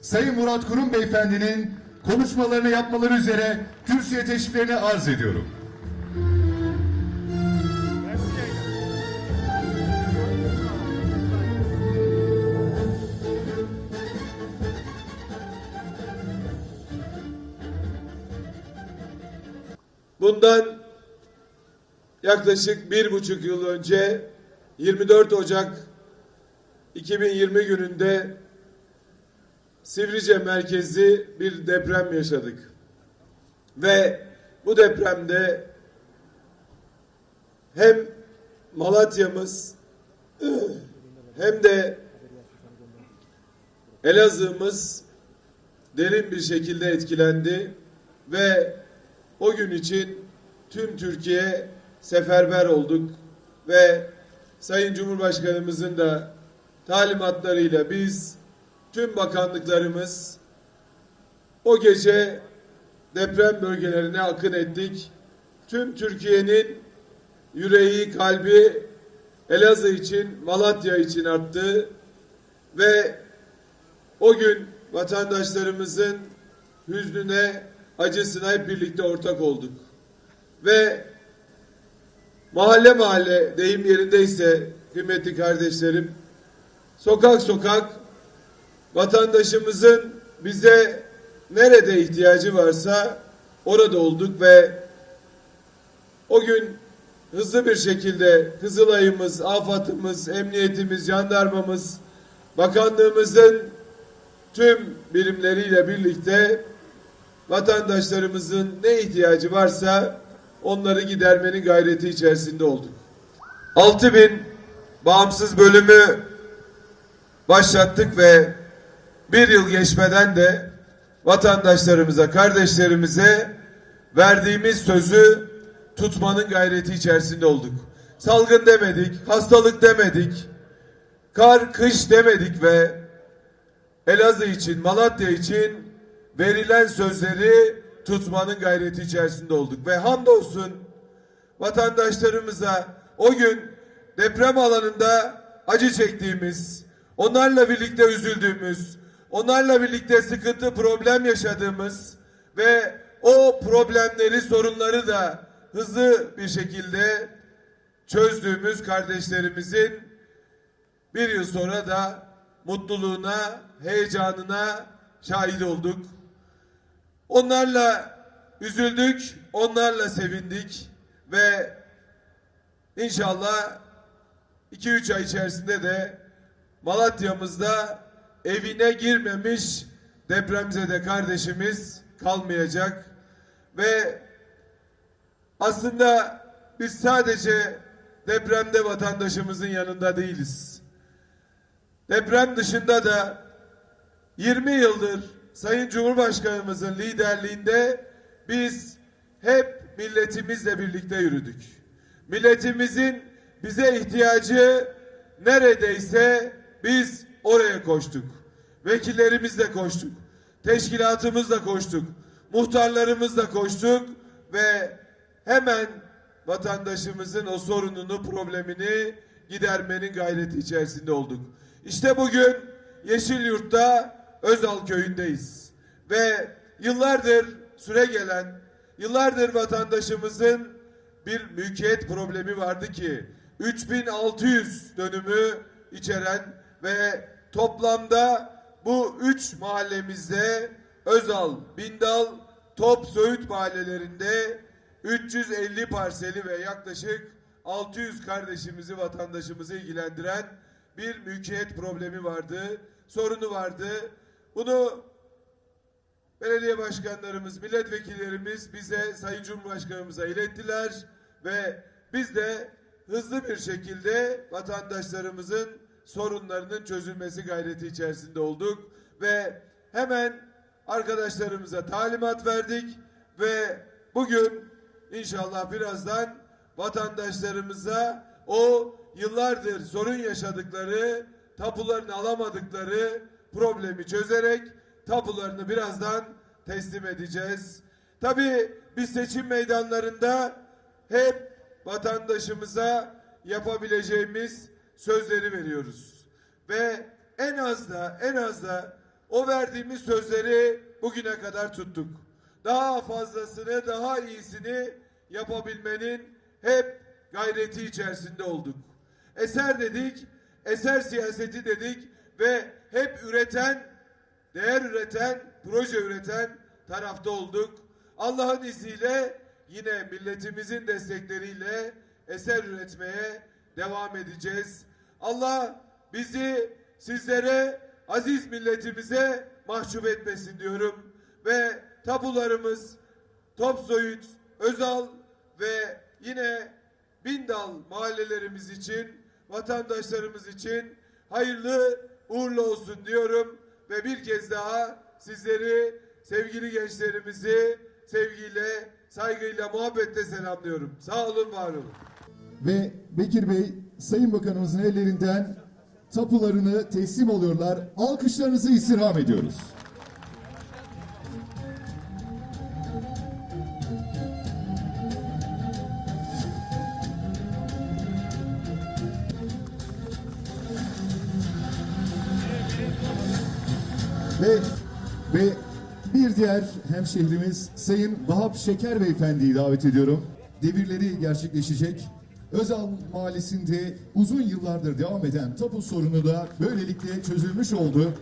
Sayın Murat Kurum Beyefendinin konuşmalarını yapmaları üzere kürsüye teşriflerini arz ediyorum. Bundan yaklaşık bir buçuk yıl önce 24 Ocak 2020 gününde Sivrice merkezli bir deprem yaşadık. Ve bu depremde hem Malatya'mız hem de Elazığ'ımız derin bir şekilde etkilendi ve o gün için tüm Türkiye seferber olduk ve Sayın Cumhurbaşkanımızın da talimatlarıyla biz tüm bakanlıklarımız o gece deprem bölgelerine akın ettik. Tüm Türkiye'nin yüreği, kalbi Elazığ için, Malatya için arttı ve o gün vatandaşlarımızın hüznüne, acısına hep birlikte ortak olduk. Ve mahalle mahalle deyim yerindeyse kıymetli kardeşlerim sokak sokak vatandaşımızın bize nerede ihtiyacı varsa orada olduk ve o gün hızlı bir şekilde Kızılay'ımız, AFAD'ımız, emniyetimiz, jandarmamız, bakanlığımızın tüm birimleriyle birlikte vatandaşlarımızın ne ihtiyacı varsa onları gidermenin gayreti içerisinde olduk. 6000 bağımsız bölümü başlattık ve bir yıl geçmeden de vatandaşlarımıza, kardeşlerimize verdiğimiz sözü tutmanın gayreti içerisinde olduk. Salgın demedik, hastalık demedik, kar, kış demedik ve Elazığ için, Malatya için verilen sözleri tutmanın gayreti içerisinde olduk. Ve hamdolsun vatandaşlarımıza o gün deprem alanında acı çektiğimiz, onlarla birlikte üzüldüğümüz, onlarla birlikte sıkıntı, problem yaşadığımız ve o problemleri, sorunları da hızlı bir şekilde çözdüğümüz kardeşlerimizin bir yıl sonra da mutluluğuna, heyecanına şahit olduk. Onlarla üzüldük, onlarla sevindik ve inşallah 2-3 ay içerisinde de Malatya'mızda evine girmemiş depremzede kardeşimiz kalmayacak ve aslında biz sadece depremde vatandaşımızın yanında değiliz. Deprem dışında da 20 yıldır Sayın Cumhurbaşkanımızın liderliğinde biz hep milletimizle birlikte yürüdük. Milletimizin bize ihtiyacı neredeyse biz oraya koştuk. Vekillerimizle koştuk. Teşkilatımızla koştuk. Muhtarlarımızla koştuk ve hemen vatandaşımızın o sorununu, problemini gidermenin gayreti içerisinde olduk. İşte bugün Yeşilyurt'ta Özal köyündeyiz. Ve yıllardır süre gelen, yıllardır vatandaşımızın bir mülkiyet problemi vardı ki 3600 dönümü içeren ve toplamda bu üç mahallemizde Özal, Bindal, Top, Söğüt mahallelerinde 350 parseli ve yaklaşık 600 kardeşimizi, vatandaşımızı ilgilendiren bir mülkiyet problemi vardı, sorunu vardı. Bunu belediye başkanlarımız, milletvekillerimiz bize Sayın Cumhurbaşkanımıza ilettiler ve biz de hızlı bir şekilde vatandaşlarımızın sorunlarının çözülmesi gayreti içerisinde olduk ve hemen arkadaşlarımıza talimat verdik ve bugün inşallah birazdan vatandaşlarımıza o yıllardır sorun yaşadıkları, tapularını alamadıkları problemi çözerek tapularını birazdan teslim edeceğiz. Tabii biz seçim meydanlarında hep vatandaşımıza yapabileceğimiz sözleri veriyoruz. Ve en az da en az da o verdiğimiz sözleri bugüne kadar tuttuk. Daha fazlasını, daha iyisini yapabilmenin hep gayreti içerisinde olduk. Eser dedik, eser siyaseti dedik ve hep üreten, değer üreten, proje üreten tarafta olduk. Allah'ın izniyle yine milletimizin destekleriyle eser üretmeye devam edeceğiz. Allah bizi sizlere, aziz milletimize mahcup etmesin diyorum. Ve tabularımız Topsoyut, Özal ve yine Bindal mahallelerimiz için, vatandaşlarımız için hayırlı uğurlu olsun diyorum. Ve bir kez daha sizleri, sevgili gençlerimizi sevgiyle, saygıyla, muhabbetle selamlıyorum. Sağ olun, var olun. Ve Bekir Bey Sayın Bakanımızın ellerinden tapularını teslim oluyorlar. Alkışlarınızı istirham ediyoruz. Ve ve bir diğer hemşehrimiz Sayın Vahap Şeker Beyefendi'yi davet ediyorum. Devirleri gerçekleşecek. Özal Mahallesi'nde uzun yıllardır devam eden tapu sorunu da böylelikle çözülmüş oldu.